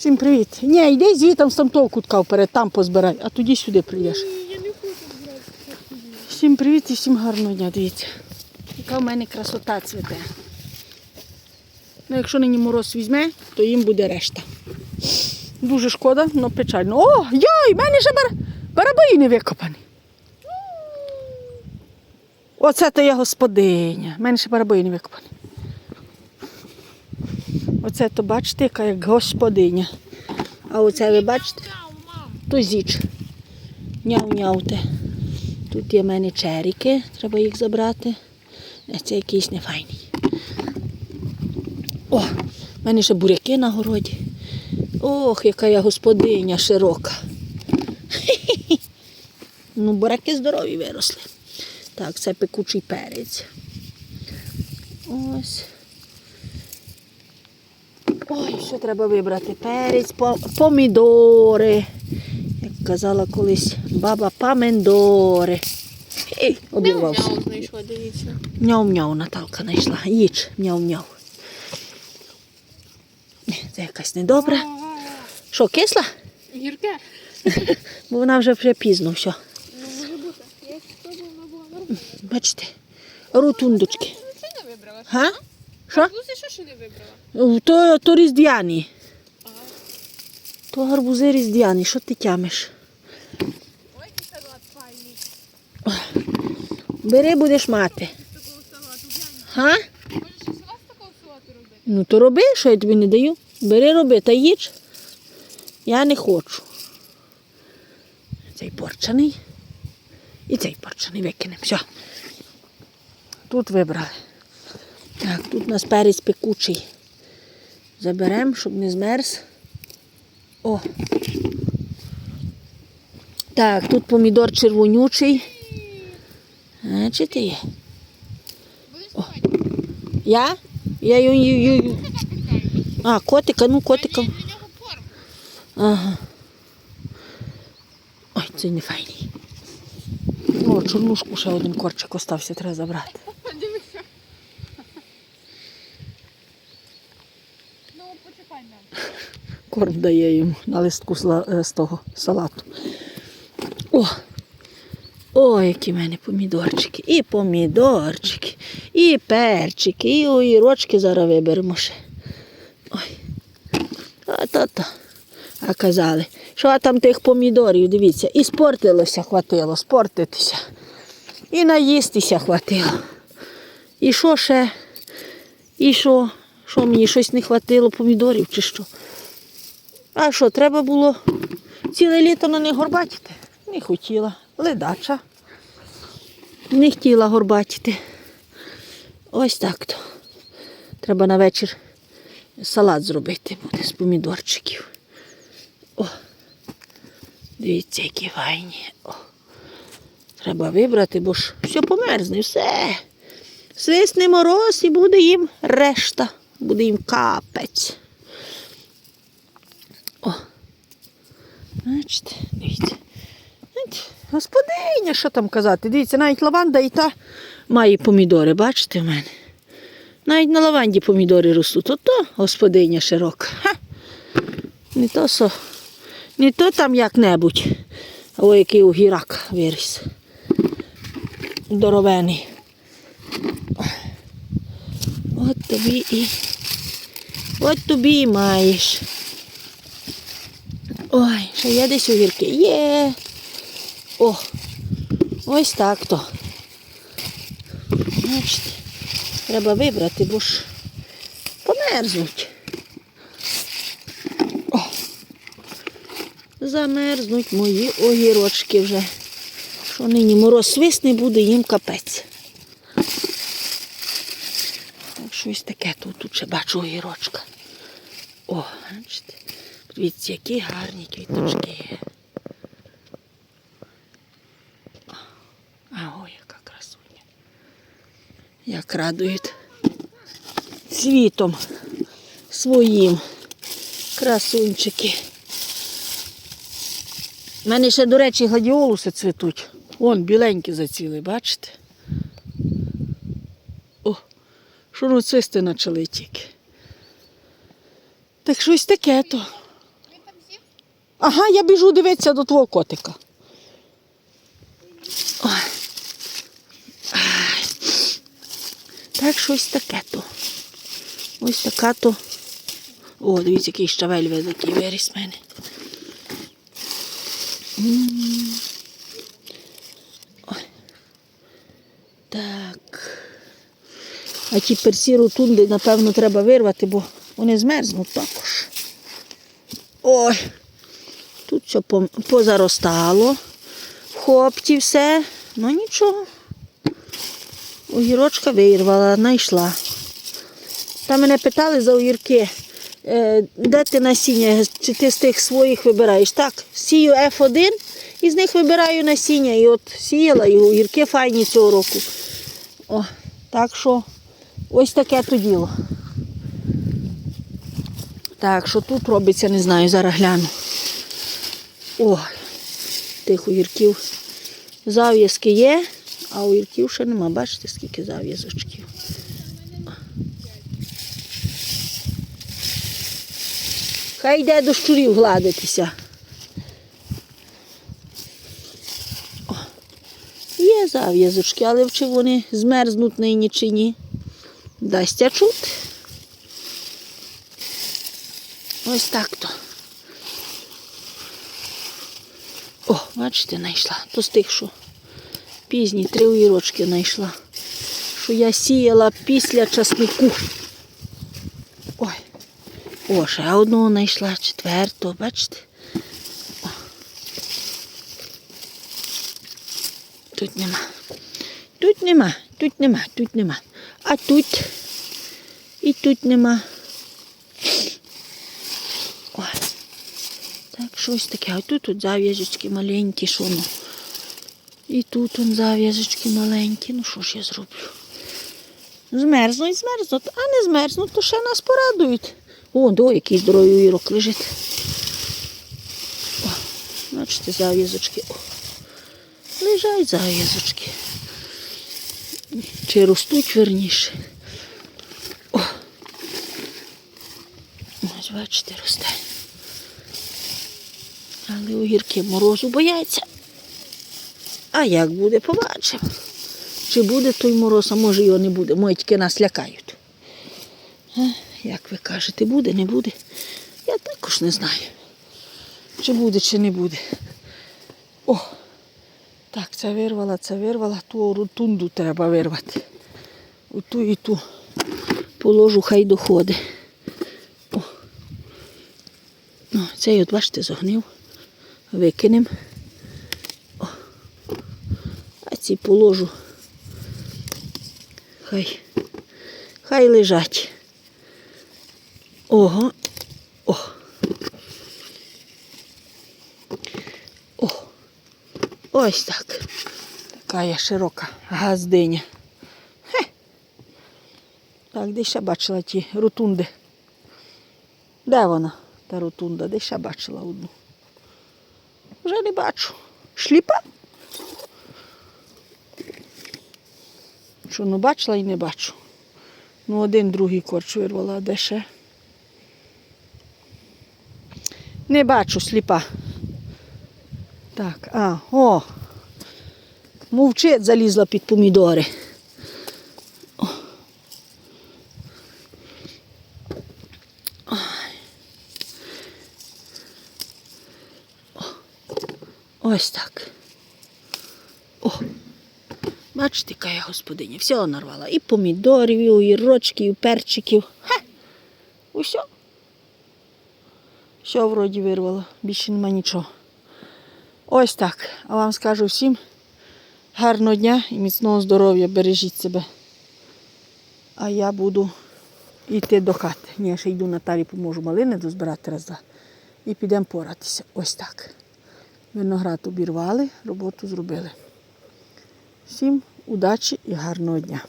Всім привіт. Ні, йди звітом там того кутка вперед, там позбирай, а тоді сюди прийдеш. Я не хочу. Всім привіт і всім гарного дня, дивіться. Яка в мене красота цвіте. Ну, якщо нині мороз візьме, то їм буде решта. Дуже шкода, але печально. О, йой, в мене ще бар... барабаї не викопані. Оце то я господиня. В мене ще барабаї не викопані. Оце то бачите, яка як господиня. А оце ви бачите? То зіч. Няв-нявте. Тут є в мене черіки, треба їх забрати. Це якийсь нефайний. О, в мене ще буряки на городі. Ох, яка я господиня широка. Ну, буряки здорові виросли. Так, це пекучий перець. Ось. Ой, що треба вибрати? Перець, помідори. Як казала колись баба Памендори. Ей, обірвався. Мяу знайшла, дивіться. Няу-няу Наталка знайшла. Їч, няу-няу. Це якась недобра. Що, кисла? Гірке? Бо вона вже вже пізно все. Бачите? Рутундочки. Га? Що? Луся, що ще не вибрала? То, то різдвяні. Ага. То гарбузи різдвяні. Що ти тямиш? Ой, який салат файний. Бери, будеш мати. Га? Можеш ще салат з такого салату робити? Ну то роби, що я тобі не даю. Бери, роби та їж. Я не хочу. Цей порчаний. І цей порчаний викинемо. Все. Тут вибрали. Так, тут у нас перець пекучий. Заберемо, щоб не змерз. О. Так, тут помідор червонючий. Бачите є? Будеш? Я? Я ю, ю, ю? А, котика, ну котика. Ага. Ой, це не файний. О, чорнушку ще один корчик остався, треба забрати. Корм дає йому на листку е, з того салату. О! О, які в мене помідорчики. І помідорчики, і перчики, і огірочки зараз виберемо ще. Ой. Та-та-та. А казали, що там тих помідорів, дивіться, і спортилося хватило, спортитися. І наїстися хватило. І що ще? І що? Що мені щось не хватило помідорів чи що? А що, треба було ціле літо на них горбатити? Не хотіла. Ледача. Не хотіла горбатити. Ось так то. Треба на вечір салат зробити буде з помідорчиків. О, дивіться, які файні. О. Треба вибрати, бо ж все померзне, все. Свисне мороз і буде їм решта, буде їм капець. О. Бачите, дивіться. Господиня, що там казати? Дивіться, навіть лаванда і та має помідори, бачите в мене? Навіть на лаванді помідори ростуть. Ото господиня широка. Ха. Не то со, не то там як-небудь. О, який огірак виріс. Здоровений. От тобі і. От тобі і маєш. Ой, ще є десь огірки. Є. О, ось так то. Бачите, треба вибрати, бо ж померзнуть. О, замерзнуть мої огірочки вже. Що нині мороз свисне буде їм капець. Так, щось таке тут, тут ще бачу огірочка. О, бачите. Дивіться, які гарні квіточки. А ой, яка красуня. Як радують світом своїм красунчики. У мене ще, до речі, гладіолуси цвітуть. Вон біленькі заціли, бачите? О, шуруцисти почали тільки. Так щось таке то. Ага, я біжу дивитися до твого котика. Так, щось таке то. Ось така то. О, дивіться, який щавель великий виріс в мене. Ой. Так. А ті персі ротунди, напевно, треба вирвати, бо вони змерзнуть також. Ой, тут все позаростало. В хопті все. Ну нічого. Огірочка вирвала, знайшла. Там мене питали за огірки, е, де ти насіння, чи ти з тих своїх вибираєш. Так, сію F1 і з них вибираю насіння. І от сіяла і огірки файні цього року. О, так що ось таке то діло. Так, що тут робиться, не знаю, зараз гляну. О, тих огірків. Зав'язки є, а огірків ще нема. Бачите, скільки зав'язочків. Хай йде до щурів гладитися. Є зав'язочки, але чи вони змерзнуть нині чи ні. Дасться чути. Ось так то. О, бачите, знайшла. То з тих, що пізні три огірочки знайшла. Що я сіяла після часнику. Ой. О, ще одного знайшла, четвертого, бачите? Тут нема. Тут нема, тут нема, тут нема. А тут і тут нема. Ой. Так, щось таке. А тут от зав'язочки маленькі, що ну. І тут он зав'язочки маленькі. Ну що ж я зроблю? Змерзнуть, змерзнуть, а не змерзнуть, то ще нас порадують. О, до який здоровий уірок лежить. О, бачите, зав'язочки. О, лежать зав'язочки. Чи ростуть верніше. О. Ось, бачите, росте. Але огірки морозу бояться. А як буде, побачимо. Чи буде той мороз, а може його не буде. Мої тільки нас лякають. Е, Як ви кажете, буде, не буде? Я також не знаю. Чи буде, чи не буде. О! Так, це вирвала, це вирвала, ту ротунду треба вирвати. Оту і ту положу, хай доходить. О. Ну, цей от, бачите, зогнив. Викинемо. О. А ці положу. Хай. Хай лежать. Ого. О. Ось так. Така широка газдиня. Хе. Так, де ще бачила ті ротунди. Де вона, та ротунда? Де ще бачила одну? Вже не бачу. Шліпа? Що ну бачила і не бачу. Ну, один другий корч вирвала, де ще? Не бачу сліпа. Так, а, о. Мовчить залізла під помідори. Ось так. О. Бачите, яка я господиня. Всього нарвала. І помідорів, і огірочків, і перчиків. Ха! Усьо. Все вроді вирвала. Більше нема нічого. Ось так. А вам скажу всім гарного дня і міцного здоров'я. Бережіть себе. А я буду йти до хати. Ні, я ще йду Наталі, поможу малини дозбирати разда. І підемо поратися. Ось так. Виноград обірвали, роботу зробили. Всім удачі і гарного дня.